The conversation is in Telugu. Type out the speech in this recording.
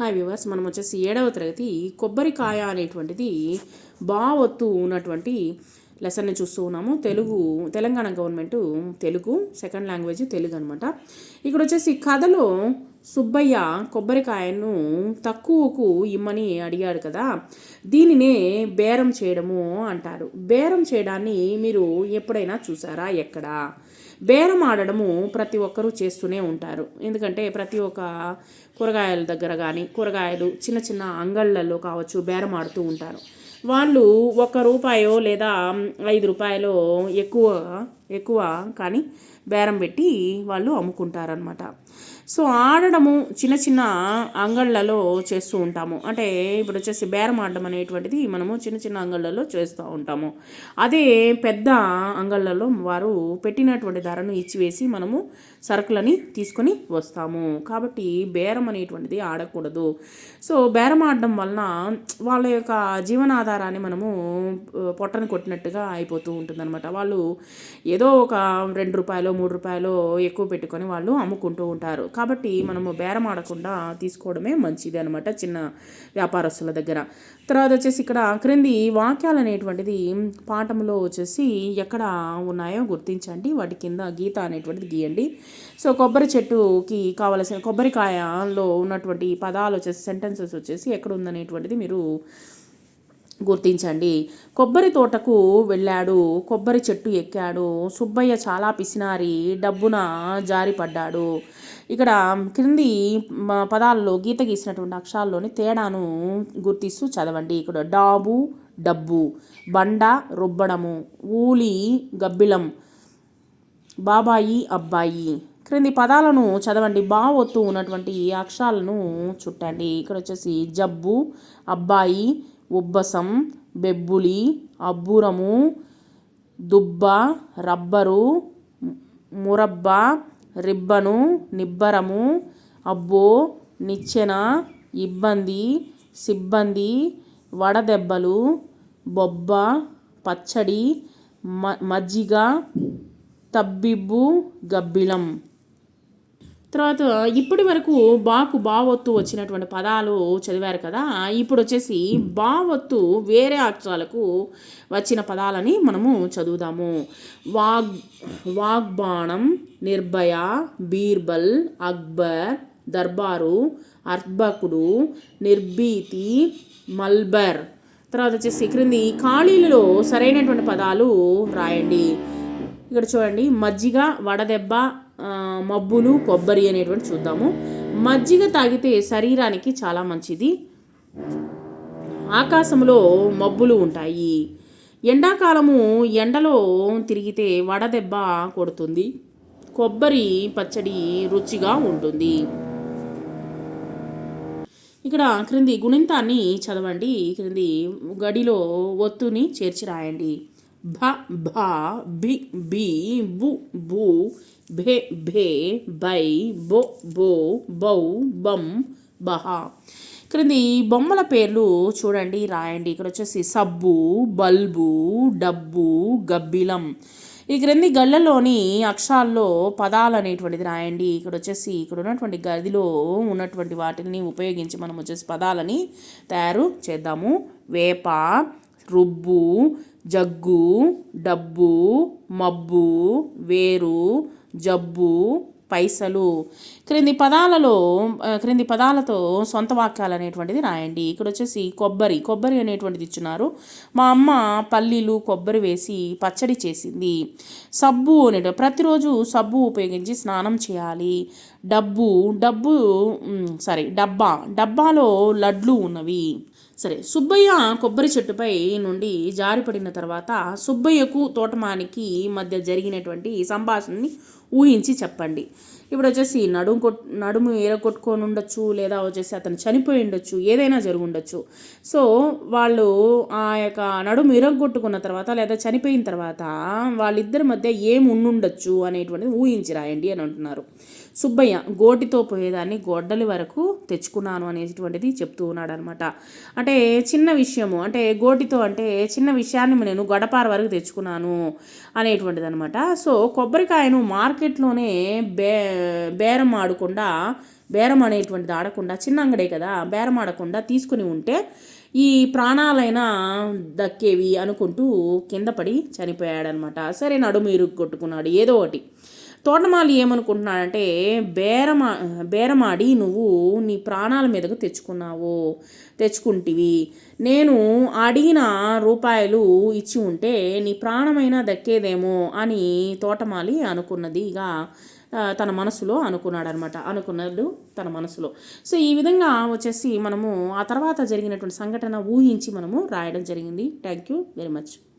హాయ్ వ్యూవర్స్ మనం వచ్చేసి ఏడవ తరగతి కొబ్బరికాయ అనేటువంటిది బావొత్తు ఉన్నటువంటి లెసన్ని చూస్తూ ఉన్నాము. Telugu Telangana government Telugu second language Telugu అనమాట ఇక్కడ వచ్చేసి కథలో సుబ్బయ్య కొబ్బరికాయను తక్కువకు ఇమ్మని అడిగాడు కదా దీనినే బేరం చేయడము అంటారు. బేరం చేయడాన్ని మీరు ఎప్పుడైనా చూసారా? ఎక్కడా? బేరం ఆడడము ప్రతి ఒక్కరూ చేస్తూనే ఉంటారు. ఎందుకంటే ప్రతి ఒక్క కూరగాయల దగ్గర కానీ కూరగాయలు చిన్న చిన్న అంగళ్ళల్లో కావచ్చు బేరం ఆడుతూ ఉంటారు. వాళ్ళు ఒక రూపాయో లేదా ఐదు రూపాయలో ఎక్కువ ఎక్కువ కానీ బేరం పెట్టి వాళ్ళు అమ్ముకుంటారనమాట సో ఆడడము చిన్న చిన్న అంగళ్ళలో చేస్తూ ఉంటాము. అంటే ఇప్పుడు వచ్చేసి బేరం ఆడడం అనేటువంటిది మనము చిన్న చిన్న అంగళ్ళలో చేస్తూ ఉంటాము. అదే పెద్ద అంగళ్ళలో వారు పెట్టినటువంటి ధరను ఇచ్చివేసి మనము సరుకులని తీసుకొని వస్తాము. కాబట్టి బేరం అనేటువంటిది ఆడకూడదు. సో బేరం ఆడడం వలన వాళ్ళ యొక్క జీవనాధారాన్ని మనము పొట్టను కొట్టినట్టుగా అయిపోతూ ఉంటుందన్నమాట. వాళ్ళు ఏదో ఒక రెండు రూపాయలు మూడు రూపాయలు ఎక్కువ పెట్టుకొని వాళ్ళు అమ్ముకుంటూ ఉంటారు. కాబట్టి మనము బేరం ఆడకుండా తీసుకోవడమే మంచిది అనమాట చిన్న వ్యాపారస్తుల దగ్గర. తర్వాత వచ్చేసి ఇక్కడ క్రింది వాక్యాలు అనేటువంటిది పాఠంలో వచ్చేసి ఎక్కడ ఉన్నాయో గుర్తించండి. వాటి కింద గీత అనేటువంటిది గీయండి. సో కొబ్బరి చెట్టుకి కావలసిన కొబ్బరికాయలో ఉన్నటువంటి పదాలు వచ్చేసి సెంటెన్సెస్ వచ్చేసి ఎక్కడ ఉందనేటువంటిది మీరు గుర్తించండి. కొబ్బరి తోటకు వెళ్ళాడు కొబ్బరి చెట్టు ఎక్కాడు సుబ్బయ్య చాలా పిసినారి డబ్బున జారిపడ్డాడు ఇక్కడ క్రింది పదాల్లో గీత గీసినటువంటి అక్షరాల్లోని తేడాను గుర్తిస్తూ చదవండి. ఇక్కడ డాబు డబ్బు బండ రుబ్బడము ఊలి గబ్బిలం బాబాయి అబ్బాయి. క్రింది పదాలను చదవండి. బావొత్తు ఉన్నటువంటి అక్షరాలను చుట్టండి. ఇక్కడ వచ్చేసి జబ్బు అబ్బాయి ఉబ్బసం బెబ్బులి అబ్బురము దుబ్బ రబ్బరు మురబ్బ రిబ్బను నిబ్బరము అబ్బో నిచ్చెన ఇబ్బంది సిబ్బంది వడదెబ్బలు బొబ్బ పచ్చడి మ మజ్జిగ తబ్బిబ్బు గబ్బిలం. తర్వాత ఇప్పటి వరకు బాకు బావొత్తు వచ్చినటువంటి పదాలు చదివారు కదా ఇప్పుడు వచ్చేసి బావొత్తు వేరే అక్షరాలకు వచ్చిన పదాలని మనము చదువుదాము. వాగ్ వాగ్బాణం నిర్భయ బీర్బల్ అక్బర్ దర్బారు అర్బకుడు నిర్భీతి మల్బర్. తర్వాత వచ్చేసి క్రింది ఖాళీలలో సరైనటువంటి పదాలు రాయండి. ఇక్కడ చూడండి మజ్జిగ వడదెబ్బ మబ్బులు కొబ్బరి అనేటువంటి చూద్దాము. మజ్జిగ తాగితే శరీరానికి చాలా మంచిది. ఆకాశంలో మబ్బులు ఉంటాయి. ఎండాకాలము ఎండలో తిరిగితే వడదెబ్బ కొడుతుంది. కొబ్బరి పచ్చడి రుచిగా ఉంటుంది. ఇక్కడ క్రింది గుణింతాన్ని చదవండి. క్రింది గడిలో ఒత్తుని చేర్చి రాయండి. భ భ బి బి బు బు భే భే బై బో బో బౌ బం బహ క్రింది బొమ్మల పేర్లు చూడండి రాయండి. ఇక్కడ వచ్చేసి సబ్బు బల్బు డబ్బు గబ్బిలం. ఈ క్రింది గళ్ళలోని అక్షరాల్లో పదాలు అనేటువంటిది రాయండి. ఇక్కడ వచ్చేసి ఇక్కడ ఉన్నటువంటి గదిలో ఉన్నటువంటి వాటిని ఉపయోగించి మనం వచ్చేసి పదాలని తయారు చేద్దాము. వేప రుబ్బు జగ్గు డబ్బు మబ్బు వేరు జబ్బు పైసలు. క్రింది పదాలలో క్రింది పదాలతో సొంత వాక్యాలు అనేటువంటిది రాయండి. ఇక్కడ వచ్చేసి కొబ్బరి కొబ్బరి అనేటువంటిది ఇచ్చున్నారు. మా అమ్మ పల్లీలు కొబ్బరి వేసి పచ్చడి చేసింది. సబ్బు అనే ప్రతిరోజు సబ్బు ఉపయోగించి స్నానం చేయాలి. డబ్బు డబ్బు సారీ డబ్బా డబ్బాలో లడ్లు ఉన్నవి. సరే సుబ్బయ్య కొబ్బరి చెట్టుపై నుండి జారిపడిన తర్వాత సుబ్బయ్యకు తోటమానికి మధ్య జరిగినటువంటి సంభాషణని ఊహించి చెప్పండి. ఇప్పుడు వచ్చేసి నడుము కొట్ నడుము కొట్టుకొని ఉండొచ్చు లేదా వచ్చేసి అతను చనిపోయి ఉండొచ్చు ఏదైనా జరిగి ఉండొచ్చు. సో వాళ్ళు ఆ యొక్క నడుము ఇరగొట్టుకున్న తర్వాత లేదా చనిపోయిన తర్వాత వాళ్ళిద్దరి మధ్య ఏం ఉండుండొచ్చు అనేటువంటిది ఊహించి రాయండి అని అంటున్నారు. సుబ్బయ్య గోటితో పోయేదాన్ని గొడ్డలి వరకు తెచ్చుకున్నాను అనేటువంటిది చెప్తూ ఉన్నాడు అనమాట అంటే చిన్న విషయము అంటే గోటితో అంటే చిన్న విషయాన్ని నేను గడపార వరకు తెచ్చుకున్నాను అనేటువంటిది అనమాట సో కొబ్బరికాయను మార్కెట్లోనే బే బేరం ఆడకుండా బేరం అనేటువంటిది ఆడకుండా చిన్న అంగడే కదా బేరం ఆడకుండా తీసుకుని ఉంటే ఈ ప్రాణాలైనా దక్కేవి అనుకుంటూ కింద పడి చనిపోయాడనమాట సరే నడుము ఇరుగు కొట్టుకున్నాడు ఏదో ఒకటి. తోటమాలి ఏమనుకుంటున్నాడంటే బేరమా బేరమాడి నువ్వు నీ ప్రాణాల మీదకు తెచ్చుకున్నావు తెచ్చుకుంటివి. నేను అడిగిన రూపాయలు ఇచ్చి ఉంటే నీ ప్రాణమైనా దక్కేదేమో అని తోటమాలి అనుకున్నదిగా ఇక తన మనసులో అనుకున్నాడు అనమాట అనుకున్నాడు తన మనసులో. సో ఈ విధంగా వచ్చేసి మనము ఆ తర్వాత జరిగినటువంటి సంఘటన ఊహించి మనము రాయడం జరిగింది. Thank you very much.